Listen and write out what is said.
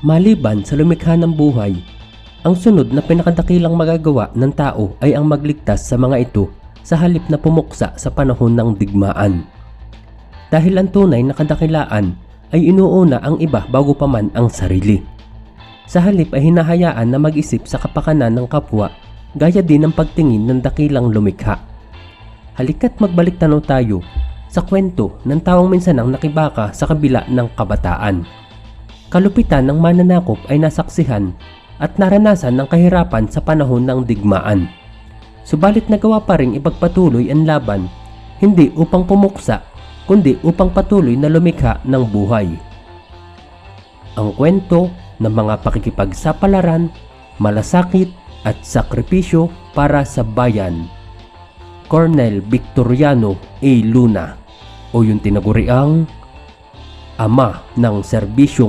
Maliban sa lumikha ng buhay, ang sunod na pinakadakilang magagawa ng tao ay ang magligtas sa mga ito sa halip na pumuksa sa panahon ng digmaan. Dahil ang tunay na kadakilaan ay inuuna ang iba bago pa man ang sarili. Sa halip ay hinahayaan na mag-isip sa kapakanan ng kapwa gaya din ng pagtingin ng dakilang lumikha. Halika't magbalik tanaw tayo sa kwento ng tawang minsanang nakibaka sa kabila ng kabataan. Kalupitan ng mananakop ay nasaksihan at naranasan ng kahirapan sa panahon ng digmaan. Subalit nagawa pa rin ipagpatuloy ang laban, hindi upang pumuksa, kundi upang patuloy na lumikha ng buhay. Ang kwento ng mga pakikipagsapalaran, malasakit at sakripisyo para sa bayan. Colonel Victoriano A. Luna o yung tinaguriang ama ng serbisyong